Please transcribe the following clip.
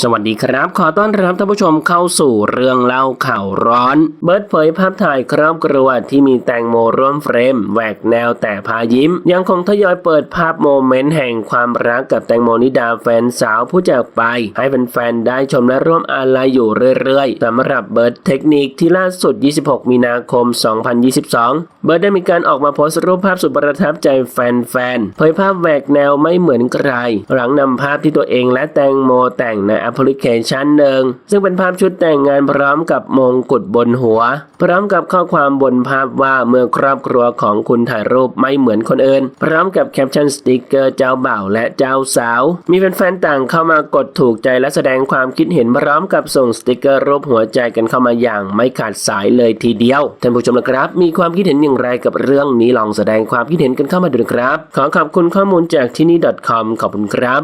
สวัสดีครับ ขอต้อนรับท่านผู้ชมเข้าสู่เรื่องเล่าข่าวร้อน เบิร์ดเผยภาพถ่ายครอบครัวที่มีแตงโมร่วมเฟรมแหวกแนวแต่พายิ้ม ยังคงทยอยเปิดภาพโมเมนต์แห่งความรักกับแตงโมนิดาแฟนสาวผู้จากไป ให้แฟนๆได้ชมและร่วมอาลัยอยู่เรื่อยๆสำหรับเบิร์ดเทคนิคที่ล่าสุด 26 มีนาคม 2022 เบิร์ดได้มีการออกมาโพสต์รูปภาพสุดประทับใจแฟนๆเผยภาพแหวกแนวไม่เหมือนใคร หลังนำภาพที่ตัวเองและแตงโมแต่งในพลิเคชันหนึ่ง ซึ่งเป็นภาพชุดแต่งงานพร้อมกับมงกุฎบนหัว พร้อมกับข้อความบนภาพว่าเมื่อครอบครัวของคุณถ่ายรูปไม่เหมือนคนอื่น พร้อมกับแคปชั่นสติกเกอร์เจ้าบ่าวและเจ้าสาว มีแฟนๆต่างเข้ามากดถูกใจและแสดงความคิดเห็นพร้อมกับส่งสติกเกอร์รูปหัวใจกันเข้ามาอย่างไม่ขาดสายเลยทีเดียวท่านผู้ชมนะครับ มีความคิดเห็นอย่างไรกับเรื่องนี้ลองแสดงความคิดเห็นกันเข้ามาดูนะครับ ขอขอบคุณข้อมูลจากที่นี่ .com ขอบคุณครับ